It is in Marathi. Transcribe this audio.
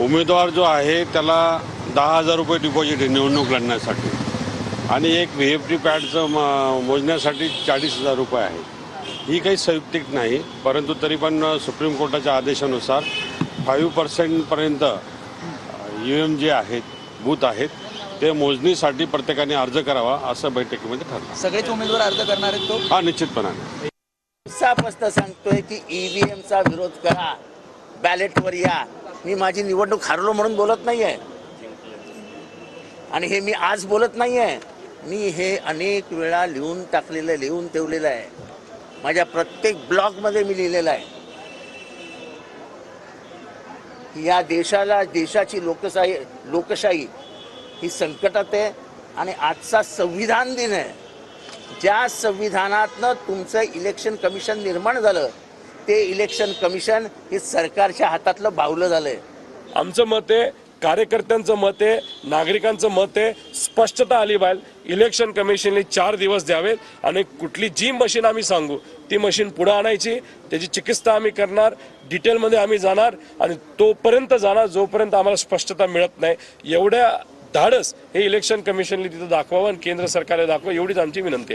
उमेदवार जो आहे त्याला दहा हजार रुपये डिपॉझिट आहे निवडणूक लढण्यासाठी. आणि एक व्ही एफ टी पॅडचं म मोजण्यासाठी चाळीस हजार रुपये आहे. ही काही संयुक्तिक नाही परंतु तरी पण सुप्रीम कोर्टाच्या आदेशानुसार फाईव्ह पर्सेंटपर्यंत यू एम जे आहेत बूथ आहेत ते मोजणीसाठी प्रत्येकाने अर्ज करावा असं बैठकीमध्ये ठरलं. सगळेच उमेदवार अर्ज करणार आहेत तो? हा निश्चितपणाने. सांगतोय की ईव्हीएमचा विरोध करा. बॅलेटवर या. मी माझी निवडणूक हारलो म्हणून बोलत नाही आहे आणि हे मी आज बोलत नाही आहे मी हे अनेक वेळा लिहून टाकलेलं लिहून ठेवलेलं आहे. माझ्या प्रत्येक ब्लॉगमध्ये मी लिहिलेलं आहे. या देशाला देशाची लोकशाही लोकशाही ही संकटात आहे आणि आजचा संविधान दिन आहे. ज्या संविधानातनं तुमचं इलेक्शन कमिशन निर्माण झालं ते इलेक्शन कमिशन हे सरकारच्या हातातलं बावलं आहे आमचं मत आहे कार्यकर्त्यांचं मत आहे नागरिकांचं मत आहे स्पष्टता आली पाहिजे. इलेक्शन कमिशनने चार दिवस द्यावेत आणि कुठली जी मशीन आम्ही सांगू ती मशीन पुढे आणायची त्याची चिकित्सा आम्ही करणार डिटेलमध्ये आम्ही जाणार आणि तोपर्यंत जाणार जोपर्यंत आम्हाला स्पष्टता मिळत नाही. एवढ्या धाडस हे इलेक्शन कमिशनने तिथं दाखवावं आणि केंद्र सरकारला दाखवा एवढीच आमची विनंती आहे.